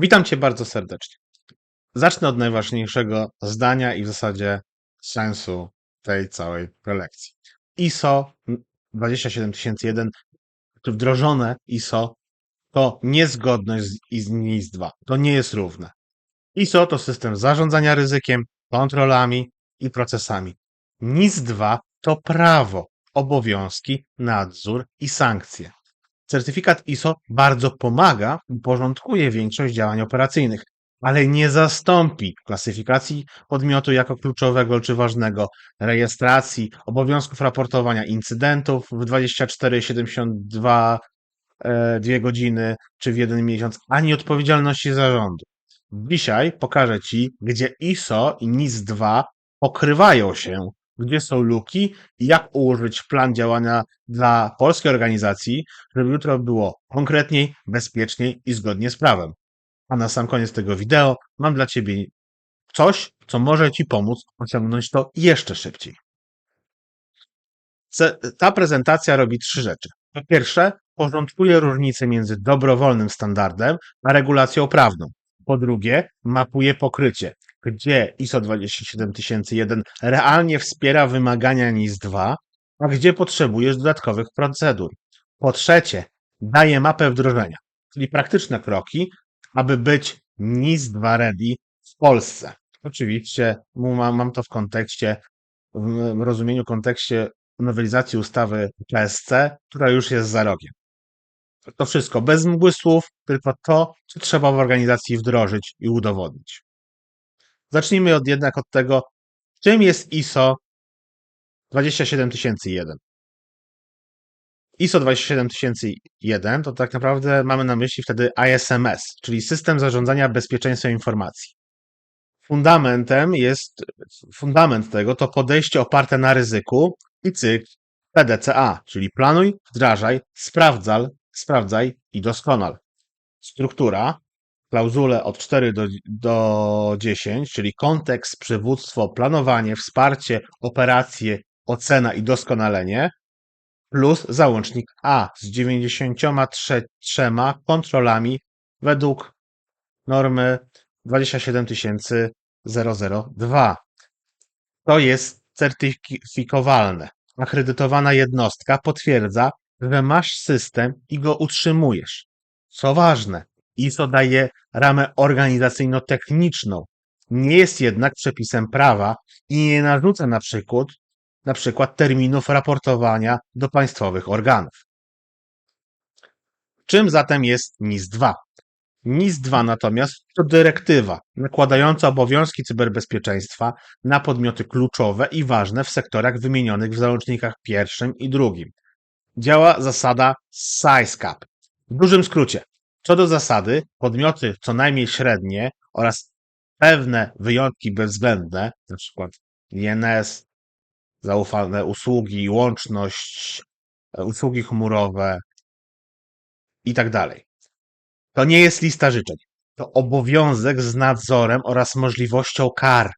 Witam Cię bardzo serdecznie. Zacznę od najważniejszego zdania i w zasadzie sensu tej całej prelekcji. ISO 27001, czy wdrożone ISO, to niezgodność z z NIS-2. To nie jest równe. ISO to system zarządzania ryzykiem, kontrolami i procesami. NIS-2 to prawo, obowiązki, nadzór i sankcje. Certyfikat ISO bardzo pomaga i porządkuje większość działań operacyjnych, ale nie zastąpi klasyfikacji podmiotu jako kluczowego czy ważnego, rejestracji, obowiązków raportowania incydentów w 24-72 e, dwie godziny czy w jeden miesiąc, ani odpowiedzialności zarządu. Dzisiaj pokażę Ci, gdzie ISO i NIS-2 pokrywają się, gdzie są luki i jak ułożyć plan działania dla polskiej organizacji, żeby jutro było konkretniej, bezpieczniej i zgodnie z prawem. A na sam koniec tego wideo mam dla Ciebie coś, co może Ci pomóc osiągnąć to jeszcze szybciej. Ta prezentacja robi trzy rzeczy. Po pierwsze, porządkuje różnice między dobrowolnym standardem a regulacją prawną. Po drugie, mapuje pokrycie, gdzie ISO 27001 realnie wspiera wymagania NIS-2, a gdzie potrzebujesz dodatkowych procedur. Po trzecie, daje mapę wdrożenia, czyli praktyczne kroki, aby być NIS-2 ready w Polsce. Oczywiście mam to w kontekście, w rozumieniu kontekście nowelizacji ustawy PSC, która już jest za rogiem. To wszystko bez mgły słów, tylko to, co trzeba w organizacji wdrożyć i udowodnić. Zacznijmy od, jednak od tego, czym jest ISO 27001. ISO 27001 to tak naprawdę mamy na myśli wtedy ISMS, czyli System Zarządzania Bezpieczeństwem Informacji. Fundamentem jest, fundament tego to podejście oparte na ryzyku i cykl PDCA, czyli planuj, wdrażaj, sprawdzaj, sprawdzaj i doskonal. Struktura, klauzule od 4 do, do 10, czyli kontekst, przywództwo, planowanie, wsparcie, operacje, ocena i doskonalenie, plus załącznik A z 93 kontrolami według normy 27002. To jest certyfikowalne. Akredytowana jednostka potwierdza, że masz system i go utrzymujesz. Co ważne, ISO daje ramę organizacyjno-techniczną. Nie jest jednak przepisem prawa i nie narzuca na przykład, na przykład terminów raportowania do państwowych organów. Czym zatem jest NIS-2? NIS-2 natomiast to dyrektywa nakładająca obowiązki cyberbezpieczeństwa na podmioty kluczowe i ważne w sektorach wymienionych w załącznikach pierwszym i drugim. Działa zasada size cap. W dużym skrócie, co do zasady, podmioty co najmniej średnie oraz pewne wyjątki bezwzględne, np. INS, zaufane usługi, łączność, e, usługi chmurowe i tak dalej. To nie jest lista życzeń. To obowiązek z nadzorem oraz możliwością kar.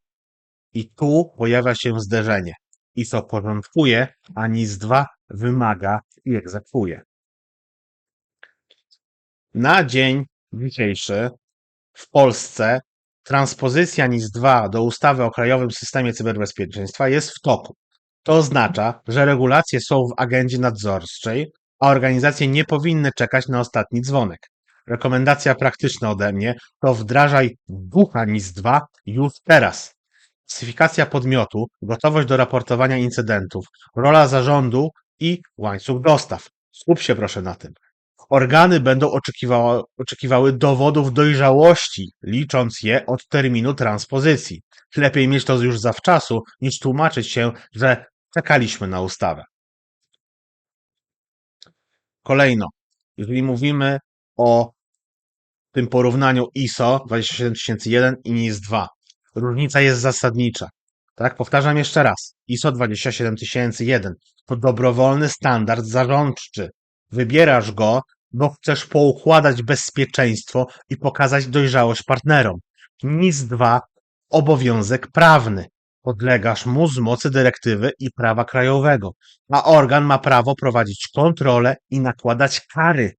I tu pojawia się zderzenie. ISO porządkuje, a NIS-2 wymaga i egzekwuje. Na dzień dzisiejszy w Polsce transpozycja NIS-2 do ustawy o Krajowym Systemie Cyberbezpieczeństwa jest w toku. To oznacza, że regulacje są w agendzie nadzorczej, a organizacje nie powinny czekać na ostatni dzwonek. Rekomendacja praktyczna ode mnie to wdrażaj ducha NIS-2 już teraz. Klasyfikacja podmiotu, gotowość do raportowania incydentów, rola zarządu i łańcuch dostaw. Skup się proszę na tym. Organy będą oczekiwały, oczekiwały dowodów dojrzałości, licząc je od terminu transpozycji. Lepiej mieć to już zawczasu, niż tłumaczyć się, że czekaliśmy na ustawę. Kolejno, jeżeli mówimy o tym porównaniu ISO 27001 i NIS-2, różnica jest zasadnicza. Tak, powtarzam jeszcze raz. ISO 27001 to dobrowolny standard zarządczy. Wybierasz go, bo chcesz poukładać bezpieczeństwo i pokazać dojrzałość partnerom. NIS-2 obowiązek prawny. Podlegasz mu z mocy dyrektywy i prawa krajowego, a organ ma prawo prowadzić kontrolę i nakładać kary.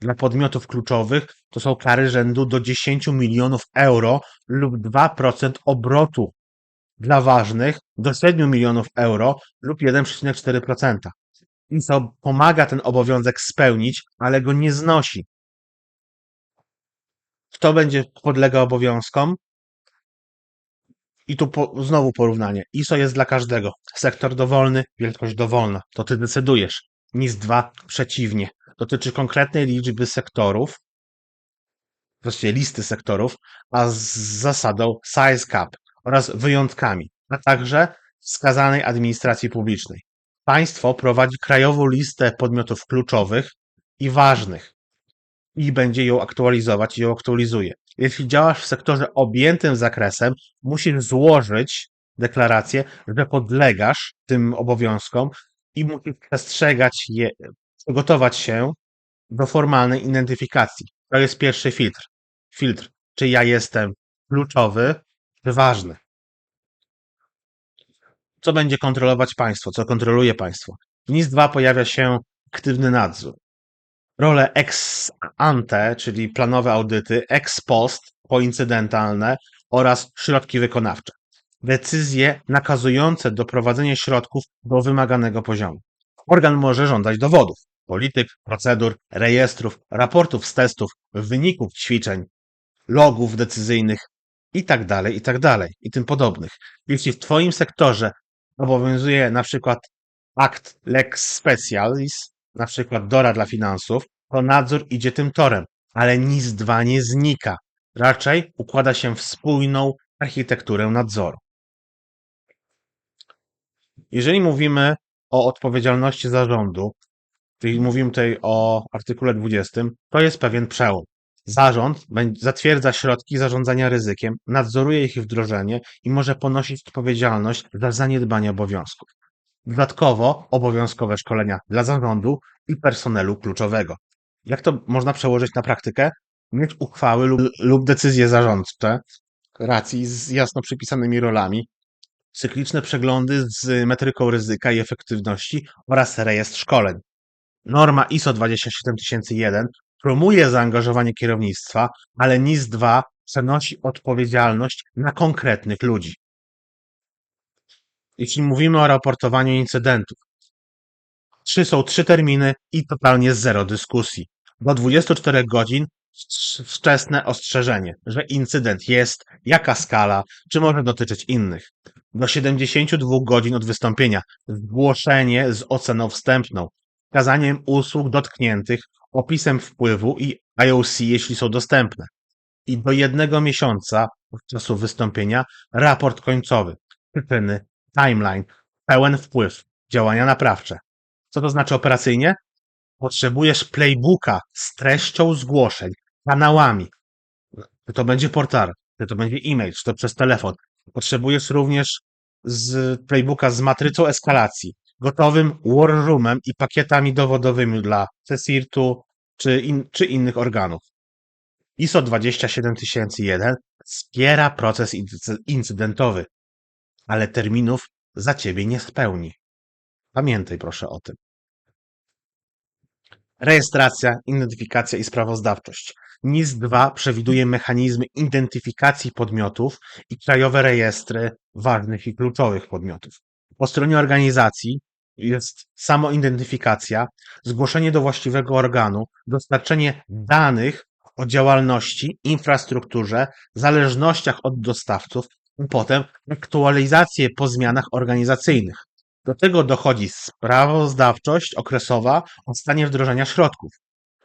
Dla podmiotów kluczowych to są kary rzędu do 10 milionów euro lub 2% obrotu. Dla ważnych do 7 milionów euro lub 1,4%. ISO pomaga ten obowiązek spełnić, ale go nie znosi. Kto będzie podlega obowiązkom? I tu po, znowu porównanie. ISO jest dla każdego. Sektor dowolny, wielkość dowolna. To ty decydujesz. NIS 2 przeciwnie. Dotyczy konkretnej liczby sektorów, właściwie listy sektorów, a z zasadą size cap oraz wyjątkami, a także wskazanej administracji publicznej. Państwo prowadzi krajową listę podmiotów kluczowych i ważnych i będzie ją aktualizować i ją aktualizuje. Jeśli działasz w sektorze objętym zakresem, musisz złożyć deklarację, że podlegasz tym obowiązkom i musisz przestrzegać je, przygotować się do formalnej identyfikacji. To jest pierwszy filtr. Filtr, czy ja jestem kluczowy, czy ważny. Co będzie kontrolować państwo? Co kontroluje państwo? W NIS 2 pojawia się aktywny nadzór. Role ex ante, czyli planowe audyty, ex post, poincydentalne oraz środki wykonawcze. Decyzje nakazujące doprowadzenie środków do wymaganego poziomu. Organ może żądać dowodów, polityk, procedur, rejestrów, raportów z testów, wyników ćwiczeń, logów decyzyjnych i tak dalej, i tak i tym podobnych. Jeśli w Twoim sektorze obowiązuje na przykład akt lex specialis, na przykład DORA dla finansów, to nadzór idzie tym torem, ale NIS 2 nie znika. Raczej układa się w spójną architekturę nadzoru. Jeżeli mówimy o odpowiedzialności zarządu, czyli mówimy tutaj o artykule 20, to jest pewien przełom. Zarząd zatwierdza środki zarządzania ryzykiem, nadzoruje ich wdrożenie i może ponosić odpowiedzialność za zaniedbanie obowiązków. Dodatkowo obowiązkowe szkolenia dla zarządu i personelu kluczowego. Jak to można przełożyć na praktykę? Mieć uchwały lub, lub decyzje zarządcze, racji z jasno przypisanymi rolami, cykliczne przeglądy z metryką ryzyka i efektywności oraz rejestr szkoleń. Norma ISO 27001 promuje zaangażowanie kierownictwa, ale NIS 2 przenosi odpowiedzialność na konkretnych ludzi. Jeśli mówimy o raportowaniu incydentów, trzy są trzy terminy i totalnie zero dyskusji. Do 24 godzin wczesne ostrzeżenie, że incydent jest, jaka skala, czy może dotyczyć innych. Do 72 godzin od wystąpienia zgłoszenie z oceną wstępną, wskazaniem usług dotkniętych, opisem wpływu i IOC, jeśli są dostępne. I do jednego miesiąca od czasu wystąpienia raport końcowy, przyczyny, timeline, pełen wpływ, działania naprawcze. Co to znaczy operacyjnie? Potrzebujesz playbooka z treścią zgłoszeń, kanałami. Czy to będzie portal, czy to będzie e-mail, czy to przez telefon. Potrzebujesz również z playbooka z matrycą eskalacji, gotowym war roomem i pakietami dowodowymi dla CSIRT-u czy, in, czy innych organów. ISO 27001 wspiera proces incydentowy, ale terminów za ciebie nie spełni. Pamiętaj proszę o tym. Rejestracja, identyfikacja i sprawozdawczość. NIS 2 przewiduje mechanizmy identyfikacji podmiotów i krajowe rejestry ważnych i kluczowych podmiotów. Po stronie organizacji jest samoidentyfikacja, zgłoszenie do właściwego organu, dostarczenie danych o działalności, infrastrukturze, zależnościach od dostawców, i potem aktualizacje po zmianach organizacyjnych. Do tego dochodzi sprawozdawczość okresowa o stanie wdrożenia środków.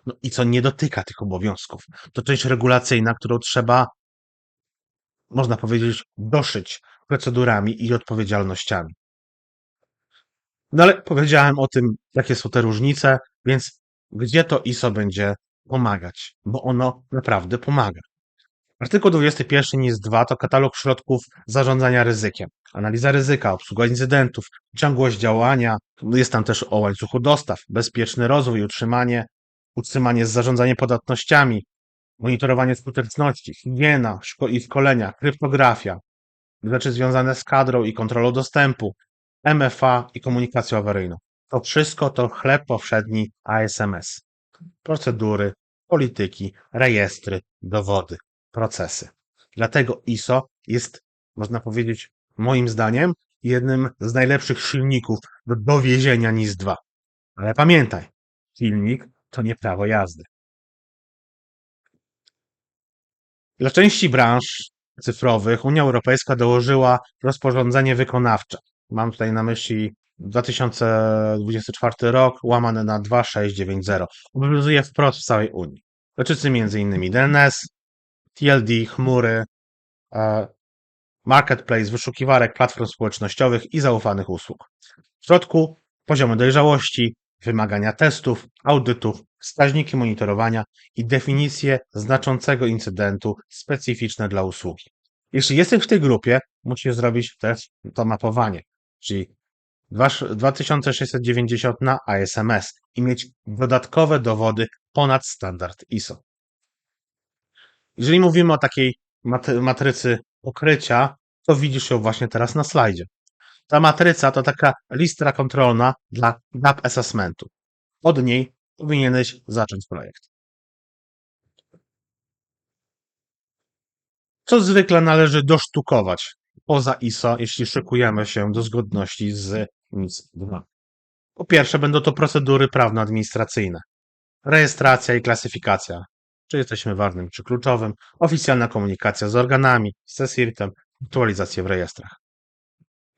No i co nie dotyka tych obowiązków. To część regulacyjna, którą trzeba, można powiedzieć, doszyć procedurami i odpowiedzialnościami. No ale powiedziałem o tym, jakie są te różnice, więc gdzie to ISO będzie pomagać, bo ono naprawdę pomaga. Artykuł 21 NIS 2 to katalog środków zarządzania ryzykiem. Analiza ryzyka, obsługa incydentów, ciągłość działania. Jest tam też o łańcuchu dostaw, bezpieczny rozwój, utrzymanie, utrzymanie z podatnościami, monitorowanie skuteczności, higiena i szkolenia, kryptografia, rzeczy związane z kadrą i kontrolą dostępu, MFA i komunikacją awaryjną. To wszystko to chleb powszedni ASMS. Procedury, polityki, rejestry, dowody, procesy. Dlatego ISO jest, można powiedzieć, moim zdaniem, jednym z najlepszych silników do dowiezienia NIS-2. Ale pamiętaj, silnik to nie prawo jazdy. Dla części branż cyfrowych Unia Europejska dołożyła rozporządzenie wykonawcze. Mam tutaj na myśli 2024 rok, łamane na 2690. Obowiązuje wprost w całej Unii. Dotyczy m.in. DNS, TLD, chmury, e, marketplace, wyszukiwarek, platform społecznościowych i zaufanych usług. W środku poziomy dojrzałości, wymagania testów, audytów, wskaźniki monitorowania i definicje znaczącego incydentu specyficzne dla usługi. Jeśli jesteś w tej grupie, musisz zrobić też to mapowanie, czyli 2690 na ASMS i mieć dodatkowe dowody ponad standard ISO. Jeżeli mówimy o takiej matrycy pokrycia, to widzisz ją właśnie teraz na slajdzie. Ta matryca to taka lista kontrolna dla gap assessmentu. Od niej powinieneś zacząć projekt. Co zwykle należy dosztukować poza ISO, jeśli szykujemy się do zgodności z NIS-2. Po pierwsze, będą to procedury prawno-administracyjne. Rejestracja i klasyfikacja, czy jesteśmy ważnym, czy kluczowym, oficjalna komunikacja z organami, z CSIRT-em, aktualizacje w rejestrach.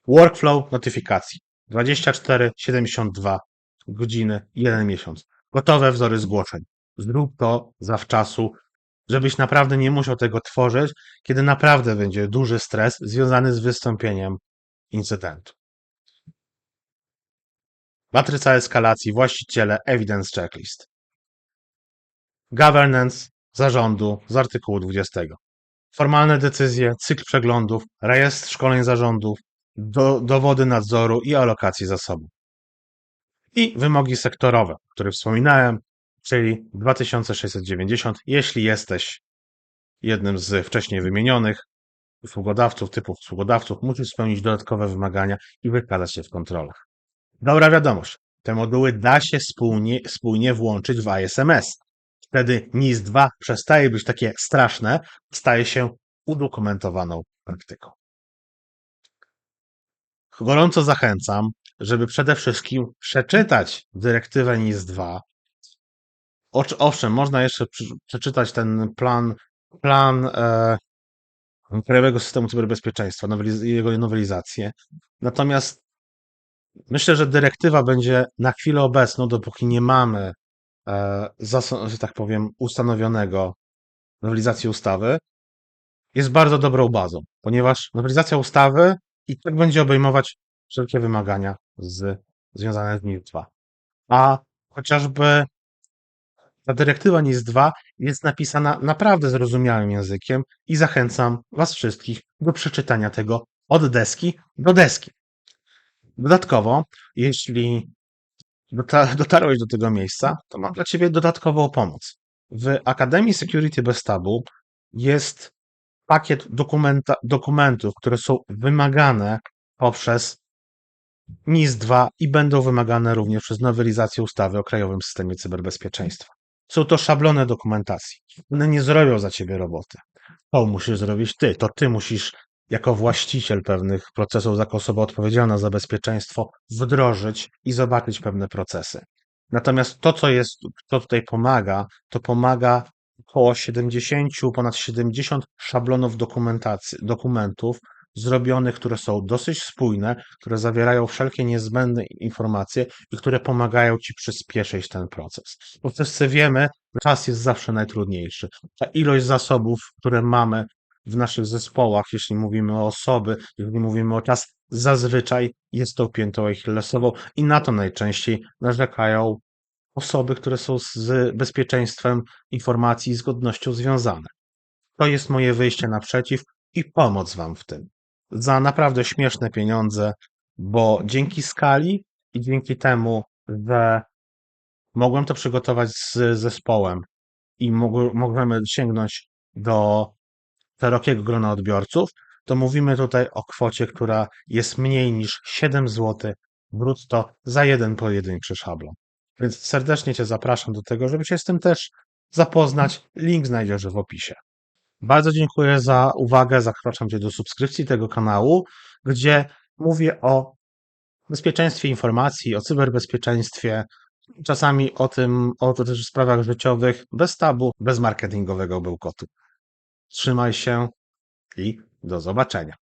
Workflow notyfikacji 24-72 godziny, 1 miesiąc. Gotowe wzory zgłoszeń. Zrób to zawczasu, żebyś naprawdę nie musiał tego tworzyć, kiedy naprawdę będzie duży stres związany z wystąpieniem incydentu. Matryca eskalacji, właściciele, evidence checklist. Governance zarządu z artykułu 20. Formalne decyzje, cykl przeglądów, rejestr szkoleń zarządów, do, dowody nadzoru i alokacji zasobów. I wymogi sektorowe, o których wspominałem, czyli 2690, jeśli jesteś jednym z wcześniej wymienionych usługodawców, typów usługodawców, musisz spełnić dodatkowe wymagania i wykazać się w kontrolach. Dobra wiadomość. Te moduły da się spójnie, spójnie włączyć w ISMS. Wtedy NIS-2 przestaje być takie straszne, staje się udokumentowaną praktyką. Gorąco zachęcam, żeby przede wszystkim przeczytać dyrektywę NIS-2. Owszem, można jeszcze przeczytać ten plan, plan e, Krajowego Systemu Cyberbezpieczeństwa, noweliz jego nowelizację. Natomiast myślę, że dyrektywa będzie na chwilę obecną, dopóki nie mamy, e, że tak powiem, ustanowionego nowelizacji ustawy, jest bardzo dobrą bazą, ponieważ nowelizacja ustawy i tak będzie obejmować wszelkie wymagania z, związane z NIS-2. A chociażby ta dyrektywa NIS-2 jest napisana naprawdę zrozumiałym językiem i zachęcam Was wszystkich do przeczytania tego od deski do deski. Dodatkowo, jeśli dotarłeś do tego miejsca, to mam dla Ciebie dodatkową pomoc. W Akademii Security Bez Tabu jest pakiet dokumentów, które są wymagane poprzez NIS-2 i będą wymagane również przez nowelizację ustawy o Krajowym Systemie Cyberbezpieczeństwa. Są to szablony dokumentacji. One nie zrobią za ciebie roboty. To musisz zrobić ty. To ty musisz jako właściciel pewnych procesów, jako osoba odpowiedzialna za bezpieczeństwo, wdrożyć i zobaczyć pewne procesy. Natomiast to, co jest, to tutaj pomaga, to pomaga około 70, ponad 70 szablonów dokumentacji, dokumentów, zrobionych, które są dosyć spójne, które zawierają wszelkie niezbędne informacje i które pomagają Ci przyspieszyć ten proces. Bo wszyscy wiemy, że czas jest zawsze najtrudniejszy. Ta ilość zasobów, które mamy w naszych zespołach, jeśli mówimy o osoby, jeśli mówimy o czas, zazwyczaj jest to piętą achillesową i na to najczęściej narzekają osoby, które są z bezpieczeństwem informacji i zgodnością związane. To jest moje wyjście naprzeciw i pomoc Wam w tym za naprawdę śmieszne pieniądze, bo dzięki skali i dzięki temu, że mogłem to przygotować z zespołem i możemy sięgnąć do szerokiego grona odbiorców, to mówimy tutaj o kwocie, która jest mniej niż 7 zł brutto za jeden pojedynczy szablon. Więc serdecznie Cię zapraszam do tego, żeby się z tym też zapoznać, link znajdziesz w opisie. Bardzo dziękuję za uwagę. Zapraszam Cię do subskrypcji tego kanału, gdzie mówię o bezpieczeństwie informacji, o cyberbezpieczeństwie, czasami o tym, o też sprawach życiowych, bez tabu, bez marketingowego bełkotu. Trzymaj się i do zobaczenia.